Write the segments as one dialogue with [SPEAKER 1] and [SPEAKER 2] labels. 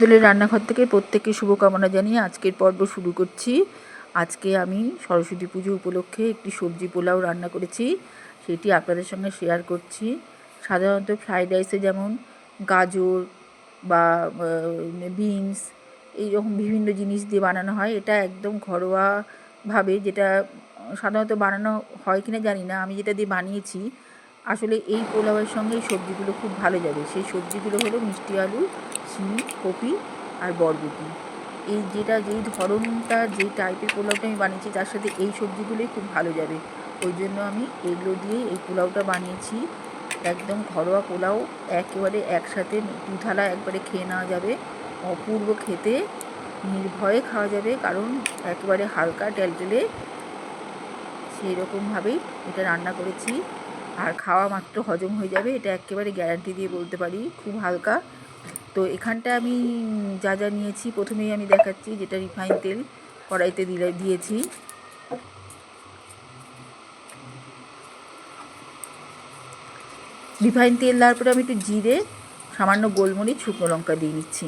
[SPEAKER 1] দোলের রান্নাঘর থেকে প্রত্যেককে শুভকামনা জানিয়ে আজকের পর্ব শুরু করছি। আজকে আমি সরস্বতী পুজো উপলক্ষে একটি সবজি পোলাও রান্না করেছি। সেটি আপনাদের সঙ্গে শেয়ার করছি। সাধারণত ফ্রাইড রাইসে যেমন গাজর বা বিনস এইরকম বিভিন্ন জিনিস দিয়ে বানানো হয়। এটা একদম ঘরোয়াভাবে যেটা সাধারণত বানানো হয় কিনা জানি না। আমি যেটা দিয়ে বানিয়েছি আসলে এই পোলাওয়ের সঙ্গে সবজিগুলো খুব ভালো যাবে। সেই সবজিগুলো হলো মিষ্টি আলু, শিম, কপি আর বরবটি। এই যেটা, যেই ধরনটা, যেই টাইপের পোলাওটা আমি বানিয়েছি, তার সাথে এই সবজিগুলোই খুব ভালো যাবে। ওই জন্য আমি এগুলো দিয়ে এই পোলাওটা বানিয়েছি। একদম ঘরোয়া পোলাও একেবারে একসাথে দু থালা একবারে খেয়ে নেওয়া যাবে। অপূর্ব খেতে, নির্ভয়ে খাওয়া যাবে, কারণ একেবারে হালকা, টেলটেলে সেই রকমভাবেই এটা রান্না করেছি। আর খাওয়া মাত্র হজম হয়ে যাবে, এটা একেবারে গ্যারান্টি দিয়ে বলতে পারি, খুব হালকা। তো এখানটা আমি যা যা নিয়েছি, প্রথমেই আমি দেখাচ্ছি যেটা রিফাইন তেল কড়াইতে দিলে, দিয়েছি। রিফাইন তেল দেওয়ার পরে আমি একটু জিরে, সামান্য গোলমরিচ, শুকনো লঙ্কা দিয়ে নিচ্ছি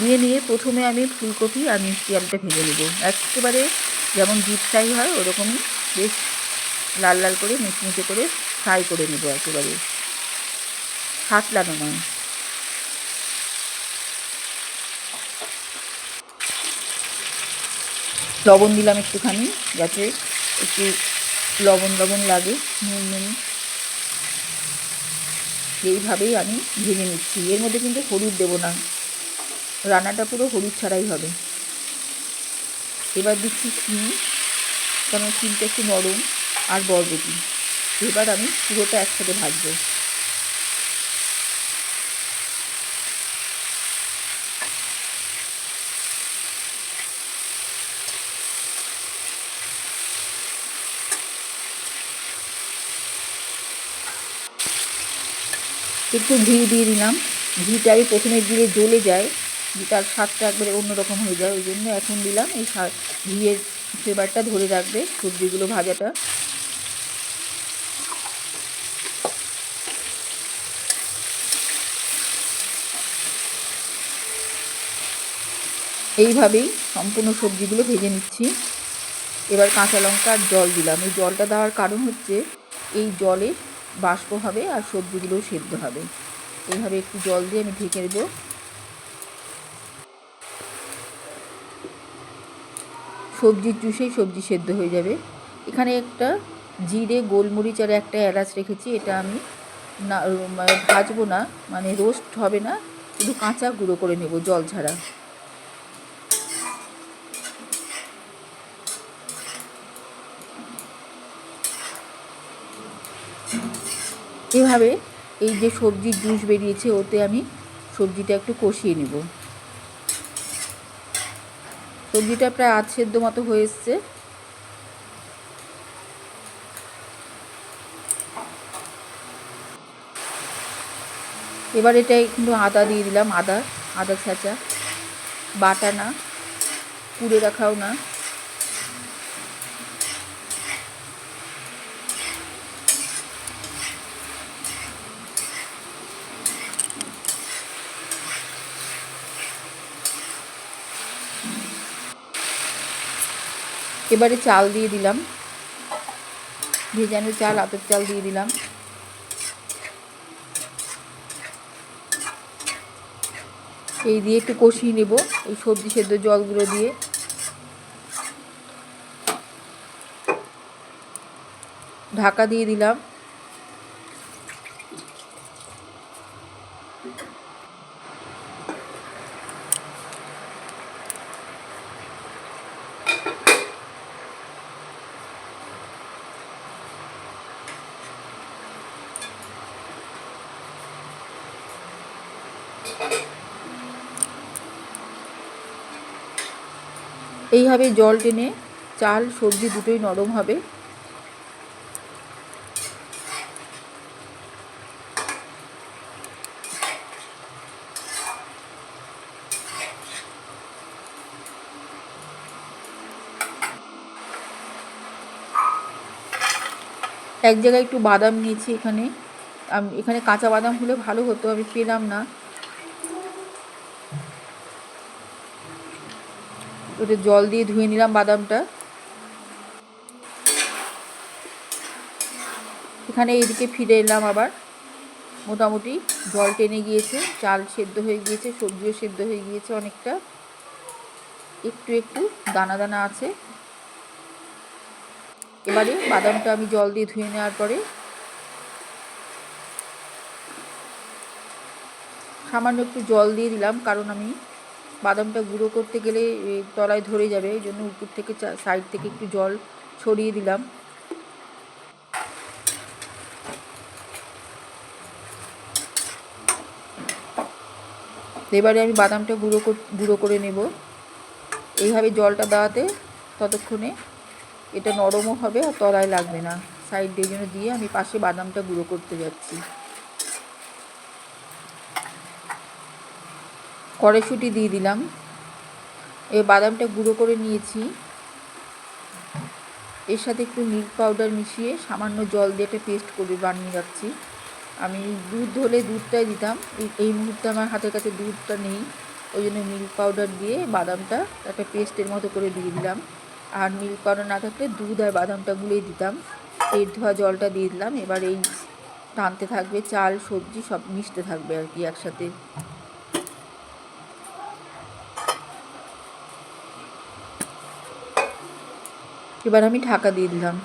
[SPEAKER 1] দিয়ে নিয়ে প্রথমে আমি ফুলকপি আর মিষ্টি আলুটা ভেজে নেব। একেবারে যেমন ডিপ ফ্রাই হয়, ওরকমই বেশ লাল লাল করে মুচমুচে করে ফ্রাই করে নেব একেবারে। সাতলানো নয়। লবণ দিলাম একটুখানি, যাতে একটু লবণ লবণ লাগে, নুন নুন। এইভাবেই আমি ভেজে নিচ্ছি। এর মধ্যে কিন্তু হলুদ দেবো না। রান্নাটা পুরো হলুদ ছাড়াই হবে। এবার দিচ্ছি শিম কারণ শিমটা একটু নরম আর বরবটি। এবার আমি পুরোটা একসাথে ভাজবো। একটু ঘি দিয়ে দিলাম। ঘিটা আমি প্রথমে দিলে জ্বলে যায়। তার স্বাদটা একবারে অন্যরকম হয়ে যায়, ওই জন্য এখন দিলাম এই ঘিয়ের ফ্লেভারটা ধরে রাখবে সবজিগুলো ভাজাটা। এইভাবেই সম্পূর্ণ সবজিগুলো ভেজে নিচ্ছি। এবার কাঁচা লঙ্কা আর জল দিলাম। এই জলটা দেওয়ার কারণ হচ্ছে, এই জলে বাষ্প হবে আর সবজিগুলোও সেদ্ধ হবে। এইভাবে একটু জল দিয়ে আমি ঢেকে দেবো। সবজির জুসেই সবজি সেদ্ধ হয়ে যাবে। এখানে একটা জিরে, গোলমরিচ আর একটা এলাচ রেখেছি। এটা আমি না ভাজবো না মানে রোস্ট হবে না, শুধু কাঁচা গুঁড়ো করে নেব জল ছাড়া। এভাবে এই যে সবজির জুস বেরিয়েছে, ওতে আমি সবজিটা একটু কষিয়ে নেব। সবজিটা প্রায় আধ সেদ্ধ মতো হয়ে এসছে। এবার এটাই কিন্তু আদা দিয়ে দিলাম, আদা আদা ছাঁচা। বাটা না কুড়ে রাখাও না। এবারে চাল দিয়ে দিলাম। ভেজানো চাল, আতর চাল দিয়ে দিলাম। এই দিয়ে একটু কষিয়ে নেব, এই সবজি সেদ্ধ জলগুলো দিয়ে। ঢাকা দিয়ে দিলাম। এইভাবে জল টেনে চাল, সবজি দুটোই নরম হবে। এক জায়গায় একটু বাদাম নিয়েছি এখানে। আম- এখানে কাঁচা বাদাম হলে ভালো হতো, আমি পেলাম না। ওটা জল দিয়ে ধুয়ে নিলাম বাদামটা। এখানে এইদিকে ফিরে এলাম আবার। মোটামুটি জল টেনে গিয়েছে, চাল সেদ্ধ হয়ে গিয়েছে, সবজিও সেদ্ধ হয়ে গিয়েছে অনেকটা। একটু একটু দানা দানা আছে। এবারে বাদামটা আমি জল দিয়ে ধুয়ে নেওয়ার পরে সামান্য একটু জল দিয়ে দিলাম, কারণ আমি বাদামটা গুঁড়ো করতে গেলে তলায় ধরে যাবে। এই জন্য উপর থেকে সাইড থেকে একটু জল ছড়িয়ে দিলাম। এবারে আমি বাদামটা গুঁড়ো গুঁড়ো করে নেব। এইভাবে জলটা দেওয়াতে ততক্ষণে এটা নরমও হবে আর তলায় লাগবে না। সাইড দিয়ে জন্য দিয়ে আমি পাশে বাদামটা গুঁড়ো করতে যাচ্ছি। কড়াইশুঁটি দিয়ে দিলাম। এই বাদামটা গুঁড়ো করে নিয়েছি। এর সাথে একটু মিল্ক পাউডার মিশিয়ে সামান্য জল দিয়ে একটা পেস্ট করে বানিয়ে রাখছি। আমি দুধ হলে দুধটাই দিতাম। এই- মুহূর্তে আমার হাতের কাছে দুধটা নেই। ওই জন্য মিল্ক পাউডার দিয়ে বাদামটা একটা পেস্টের মতো করে দিয়ে দিলাম। আর মিল্ক পাউডার না থাকলে দুধ আর বাদামটা গুলেই দিতাম। এর ধোয়া জলটা দিয়ে দিলাম। এবার এই টানতে থাকবে চাল, সবজি সব মিশতে থাকবে আর কি একসাথে। এবার আমি ঢাকা দিয়ে দিলাম।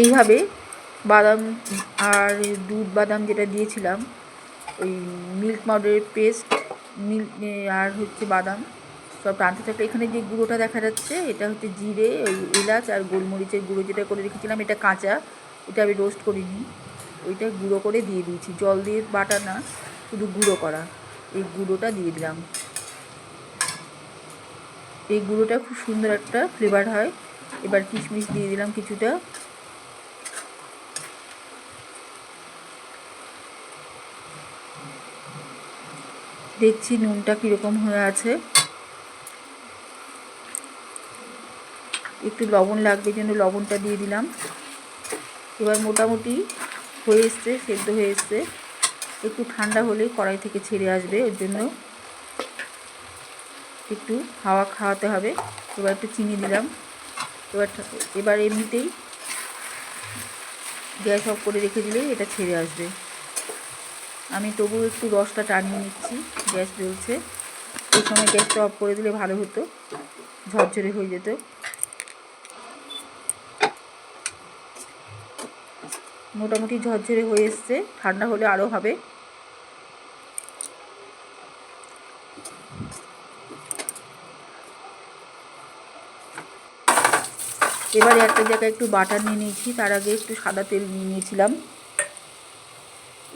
[SPEAKER 1] এইভাবে বাদাম আর দুধ বাদাম যেটা দিয়েছিলাম, ওই মিল্ক পাউডারের পেস্ট মিল্ক আর হচ্ছে বাদাম সব টানতে থাকলে এখানে যে গুঁড়োটা দেখা যাচ্ছে, এটা হচ্ছে জিরে, ওই এলাচ আর গোলমরিচের গুঁড়ো যেটা করে রেখেছিলাম, এটা কাঁচা এটা আমি রোস্ট করিনি। ওইটা গুঁড়ো করে দিয়ে দিয়েছি, জল দিয়ে বাটা না, শুধু গুঁড়ো করা। এই গুঁড়োটা দিয়ে দিলাম। এই গুঁড়োটা খুব সুন্দর একটা ফ্লেভার হয়। এবার কিশমিশ দিয়ে দিলাম কিছুটা। দেখছি নুনটা কীরকম হয়ে আছে। একটু লবণ লাগবে জন্য লবণটা দিয়ে দিলাম। এবার মোটামুটি হয়ে এসছে, সেদ্ধ হয়ে এসছে। একটু ঠান্ডা হলে কড়াই থেকে ছেড়ে আসবে, ওর জন্য একটু হাওয়া খাওয়াতে হবে। এবার একটু চিনি দিলাম। এবার এবার এমনিতেই গ্যাস অফ করে রেখে দিলে এটা ছেড়ে আসবে। আমি তবু একটু রসটা টানিয়ে নিচ্ছি, গ্যাস জ্বলছে। এই সময় গ্যাসটা অফ করে দিলে ভালো হতো, ঝরঝরে হয়ে যেত। মোটামুটি ঝরঝরে হয়ে এসছে, ঠান্ডা হলে আরও হবে। এবারে একটা জায়গায় একটু বাটার নিয়ে নিয়েছি, তার আগে একটু সাদা তেল নিয়ে নিয়েছিলাম।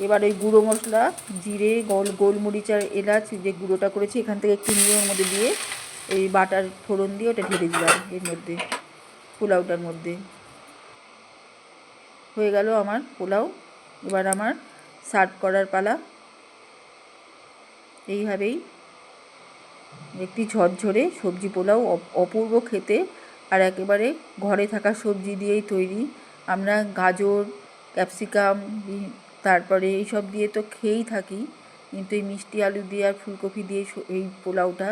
[SPEAKER 1] এবার ওই গুঁড়ো মশলা, জিরে, গোল, গোলমরিচ আর এলাচ যে গুঁড়োটা করেছি, এখান থেকে একটু নিয়ে ওর মধ্যে দিয়ে এই বাটার ফোড়ন দিয়ে ওটা ঢেলে দিলাম এর মধ্যে, পোলাওটার মধ্যে। হয়ে গেল আমার পোলাও, এবার আমার সার্ভ করার পালা। এইভাবেই একটি ঝরঝরে সবজি পোলাও অপ- অপূর্ব খেতে আর একেবারে ঘরে থাকা সবজি দিয়েই তৈরি। আমরা গাজর, ক্যাপসিকাম তারপরে এইসব দিয়ে তো খেয়েই থাকি। কিন্তু এই মিষ্টি আলু দিয়ে আর ফুলকপি দিয়ে এই পোলাওটা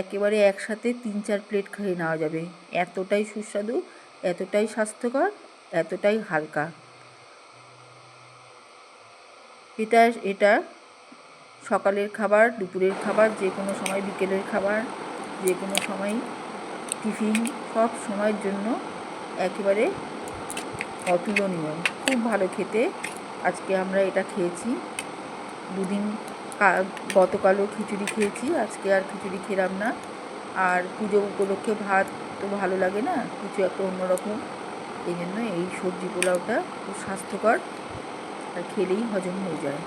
[SPEAKER 1] একেবারে একসাথে তিন চার প্লেট খেয়ে নেওয়া যাবে। এতটাই সুস্বাদু, এতটাই স্বাস্থ্যকর, এতটাই হালকা। এটা এটা সকালের খাবার, দুপুরের খাবার, যে কোনো সময় বিকেলের খাবার, যে কোনো সময় টিফিন, সব সময়ের জন্য একেবারে অতুলনীয়। খুব ভালো খেতে। আজকে আমরা এটা খেয়েছি। দুদিন গতকালও খিচুড়ি খেয়েছি, আজকে আর খিচুড়ি খেলাম না। আর পুজো উপলক্ষে ভাত তো ভালো লাগে না, কিছু একটা অন্যরকম। এই জন্য এই সবজি পোলাওটা খুব স্বাস্থ্যকর আর খেলেই হজম হয়ে যায়।